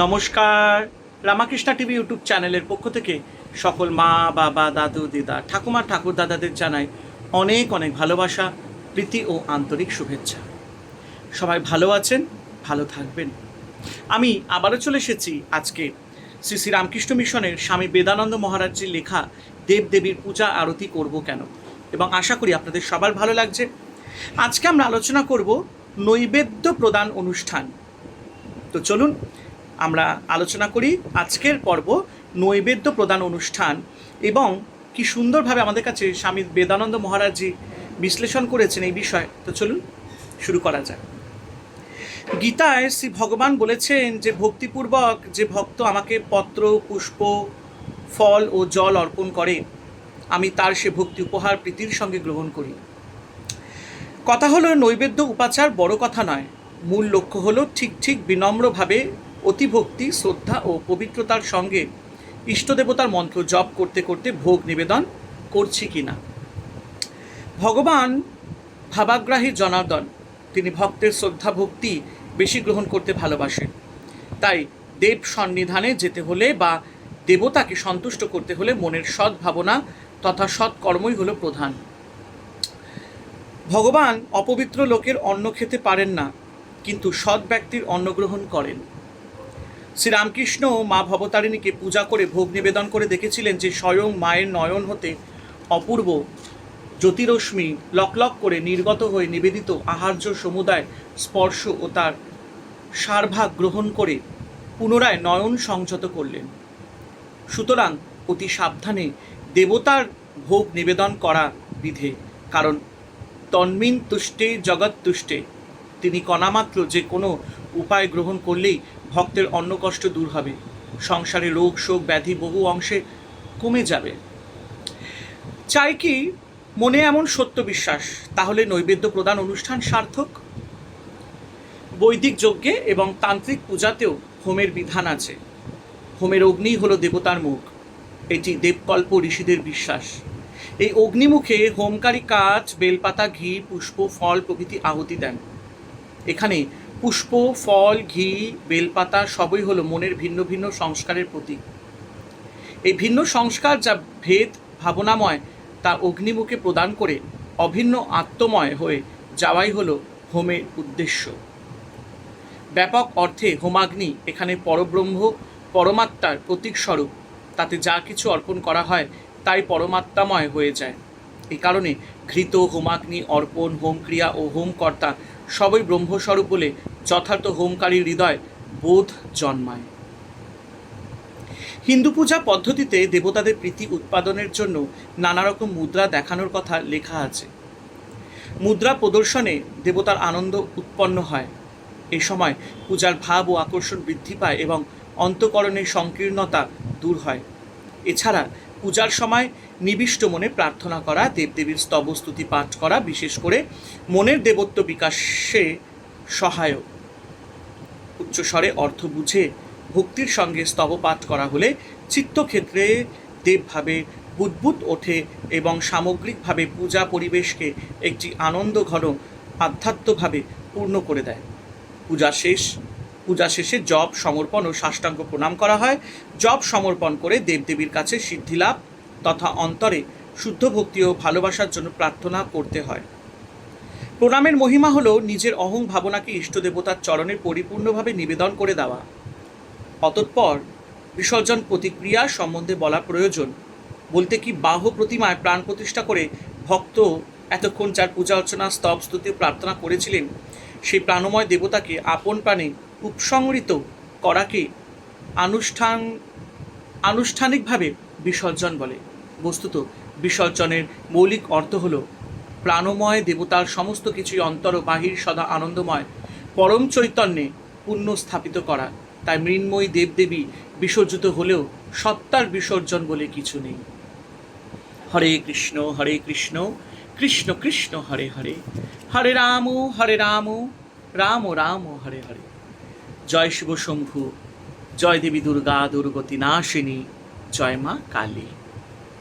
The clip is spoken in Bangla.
নমস্কার। রামাকৃষ্ণা টিভি ইউটিউব চ্যানেলের পক্ষ থেকে সকল মা, বাবা, দাদু, দিদা, ঠাকুমা, ঠাকুর দাদাদের জানাই অনেক অনেক ভালোবাসা, প্রীতি ও আন্তরিক শুভেচ্ছা। সবাই ভালো আছেন, ভালো থাকবেন। আমি আবারও চলে এসেছি আজকে শ্রী শ্রী রামকৃষ্ণ মিশনের স্বামী বেদানন্দ মহারাজজির লেখা দেবদেবীর পূজা আরতি করব কেন? এবং আশা করি আপনাদের সবার ভালো লাগছে। আজকে আমরা আলোচনা করব নৈবেদ্য প্রদান অনুষ্ঠান। তো চলুন আমরা আলোচনা করি আজকের পর্ব নৈবেদ্য প্রদান অনুষ্ঠান এবং কি সুন্দরভাবে আমাদের কাছে স্বামী বেদানন্দ মহারাজজি বিশ্লেষণ করেছেন এই বিষয়। তো চলুন শুরু করা যাক। গীতায় শ্রী ভগবান বলেছেন যে, ভক্তিপূর্বক যে ভক্ত আমাকে পত্র, পুষ্প, ফল ও জল অর্পণ করে, আমি তার সে ভক্তি উপহার প্রীতির সঙ্গে গ্রহণ করি। কথা হলো নৈবেদ্য উপাচার বড় কথা নয়। মূল লক্ষ্য হলো ঠিক ঠিক বিনম্রভাবে অতিভক্তি, শ্রদ্ধা ও পবিত্রতার সঙ্গে ইষ্টদেবতার মন্ত্র জপ করতে করতে ভোগ নিবেদন করছি কি না ভগবান ভাবাগ্রাহী জনার্দন, তিনি ভক্তের শ্রদ্ধা ভক্তি বেশি গ্রহণ করতে ভালোবাসেন। তাই দেব সন্নিধানে যেতে হলে বা দেবতাকে সন্তুষ্ট করতে হলে মনের সৎ ভাবনা তথা সৎ কর্মই হলো প্রধান। ভগবান অপবিত্র লোকের অন্ন খেতে পারেন না, কিন্তু সৎ ব্যক্তির অন্ন গ্রহণ করেন। শ্রীরামকৃষ্ণ মা ভবতারিণীকে পূজা করে ভোগ নিবেদন করে দেখেছিলেন যে স্বয়ং মায়ের নয়ন হতে অপূর্ব জ্যোতিরশ্মি লকলক করে নির্গত হয়ে নিবেদিত আহার্য সমুদায় স্পর্শ ও তার সারভাগ গ্রহণ করে পুনরায় নয়ন সংযত করলেন। সুতরাং অতি সাবধানে দেবতার ভোগ নিবেদন করা বিধে, কারণ তন্মিন তুষ্টে, জগৎ তুষ্টে। তিনি কণামাত্র যে কোনো উপায় গ্রহণ করলেই ভক্তের অন্ন কষ্ট দূর হবে। সংসারে রোগ, শোক, ব্যাধি বহু অংশে কমে যাবে। চাই কি মনে এমন সত্য বিশ্বাস, তাহলে নৈবেদ্য প্রদান অনুষ্ঠান সার্থক। বৈদিক যজ্ঞে এবং তান্ত্রিক পূজাতেও হোমের বিধান আছে। হোমের অগ্নি হলো দেবতার মুখ। এটি দেবকল্প ঋষিদের বিশ্বাস। এই অগ্নিমুখে হোমকারী কাজ বেলপাতা, ঘি, পুষ্প, ফল প্রভৃতি আহুতি দেন। এখানে পুষ্প, ফল, ঘি, বেলপাতা সবই হলো মনের ভিন্ন ভিন্ন সংস্কারের প্রতীক। এই ভিন্ন সংস্কার যা ভেদ, ভাবনাময়, তা অগ্নিমুখে প্রদান করে অভিন্ন আত্মময় হয়ে যাওয়াই হলো হোমের উদ্দেশ্য। ব্যাপক অর্থে হোমাগ্নি এখানে পরব্রহ্ম, পরমাত্মার প্রতীক স্বরূপ তাতে যা কিছু অর্পণ করা হয়, তাই পরমাত্মাময় হয়ে যায়। এই কারণে ঘৃত, হোমাগ্নি, অর্পণ, হোমক্রিয়া ও হোমকর্তা সবই ব্রহ্মস্বরূপ বলে যথার্থ হোমকারীর হৃদয় বোধ জন্মায়। হিন্দু পূজা পদ্ধতিতে দেবতাদের প্রীতি উৎপাদনের জন্য নানা রকম মুদ্রা দেখানোর কথা লেখা আছে। মুদ্রা প্রদর্শনে দেবতার আনন্দ উৎপন্ন হয়। এই সময় পূজার ভাব ও আকর্ষণ বৃদ্ধি পায় এবং অন্তকরণের সংকীর্ণতা দূর হয়। এছাড়া পূজার সময় নিবিষ্ট মনে প্রার্থনা করা, দেবদেবীর স্তবস্তুতি পাঠ করা, বিশেষ করে মনের দেবত্ব বিকাশে সহায়ক। উচ্চস্বরে অর্থ বুঝে ভক্তির সঙ্গে স্তব পাঠ করা হলে চিত্তক্ষেত্রে দেবভাবে বুদ্বুদ ওঠে এবং সামগ্রিকভাবে পূজা পরিবেশকে একটি আনন্দ ঘন আধ্যাত্মভাবে পূর্ণ করে দেয়। পূজা শেষ পূজা শেষে জপ, সমর্পণ ও সাষ্টাঙ্গ প্রণাম করা হয়। জপ, সমর্পণ করে দেবদেবীর কাছে সিদ্ধিলাভ তথা অন্তরে শুদ্ধ ভক্তি ও ভালোবাসার জন্য প্রার্থনা করতে হয়। প্রণামের মহিমা হলো নিজের অহং ভাবনাকে ইষ্ট দেবতার চরণে পরিপূর্ণভাবে নিবেদন করে দেওয়া। অতঃপর বিসর্জন প্রতিক্রিয়া সম্বন্ধে বলা প্রয়োজন। বলতে কি বাহু প্রতিমায় প্রাণ প্রতিষ্ঠা করে ভক্ত এতক্ষণ যার পূজা অর্চনা, স্তব, স্তুতি, প্রার্থনা করেছিলেন, সেই প্রাণময় দেবতাকে আপন প্রাণে উপসংহৃত করাকে আনুষ্ঠান, আনুষ্ঠানিকভাবে বিসর্জন বলে। বস্তুত, বিসর্জনের মৌলিক অর্থ হল প্রাণময় দেবতার সমস্ত কিছুই অন্তর বাহির সদা আনন্দময়, পরম চৈতন্যে পুণ্য স্থাপিত করা। তাই মৃন্ময়ী দেবদেবী বিসর্জিত হলেও সত্তার বিসর্জন বলে কিছু নেই। হরে কৃষ্ণ হরে কৃষ্ণ কৃষ্ণ কৃষ্ণ, হরে হরে। হরে রাম হরে রাম রাম রাম, হরে হরে। জয় শিব শম্ভু জয় দেবী দুর্গা দুর্গতি নাশিনী জয় মা কালী।